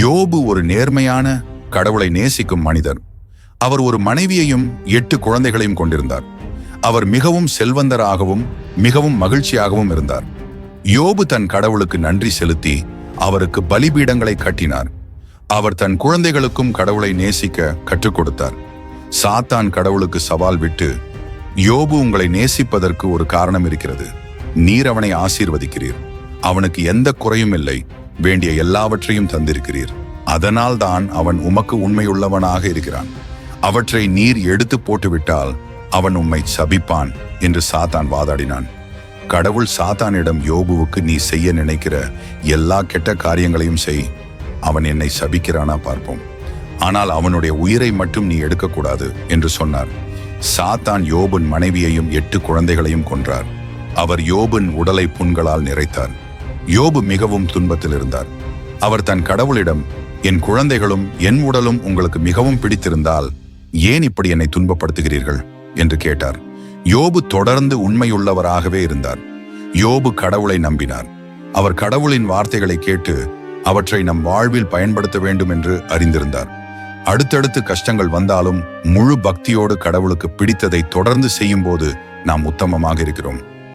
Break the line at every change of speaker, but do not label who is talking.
யோபு ஒரு நேர்மையான கடவுளை நேசிக்கும் மனிதர் அவர் ஒரு மனைவியையும் எட்டு குழந்தைகளையும் கொண்டிருந்தார். அவர் மிகவும் செல்வந்தராகவும் மிகவும் மகிழ்ச்சியாகவும் இருந்தார். யோபு தன் கடவுளுக்கு நன்றி செலுத்தி அவருக்கு பலிபீடங்களை கட்டினார். அவர் தன் குழந்தைகளுக்கும் கடவுளை நேசிக்க கற்றுக் கொடுத்தார். சாத்தான் கடவுளுக்கு சவால் விட்டு யோபு உங்களை நேசிப்பதற்கு ஒரு காரணம் இருக்கிறது. நீர் அவனை ஆசீர்வதிக்கிறீர். அவனுக்கு எந்த குறையும் இல்லை. வேண்டிய எல்லாவற்றையும் தந்திருக்கிறீர். அதனால் தான் அவன் உமக்கு உண்மையுள்ளவனாக இருக்கிறான். அவற்றை நீர் எடுத்து போட்டுவிட்டால் அவன் உம்மை சபிப்பான் என்று சாத்தான் வாதாடினான். கடவுள் சாத்தானிடம் யோபுவுக்கு நீ செய்ய நினைக்கிற எல்லா கெட்ட காரியங்களையும் செய். அவன் என்னை சபிக்கிறானா பார்ப்போம். ஆனால் அவனுடைய உயிரை மட்டும் நீ எடுக்கக்கூடாது என்று சொன்னார். சாத்தான் யோபுன் மனைவியையும் எட்டு குழந்தைகளையும் கொன்றார். அவர் யோபின் உடலை புண்களால் நிறைத்தார். யோபு மிகவும் துன்பத்தில் இருந்தார். அவர் தன் கடவுளிடம் என் குழந்தைகளும் என் உடலும் உங்களுக்கு மிகவும் பிடித்திருந்தால் ஏன் இப்படி என்னை துன்பப்படுத்துகிறீர்கள்? என்று கேட்டார். யோபு தொடர்ந்து உண்மையுள்ளவராகவே இருந்தார். யோபு கடவுளை நம்பினார். அவர் கடவுளின் வார்த்தைகளை கேட்டு அவற்றை நம் வாழ்வில் பயன்படுத்த வேண்டும் என்று அறிந்திருந்தார். அடுத்தடுத்து கஷ்டங்கள் வந்தாலும் முழு பக்தியோடு கடவுளுக்கு பிடித்ததை தொடர்ந்து செய்யும்போது நாம் உத்தமமாக இருக்கிறோம்.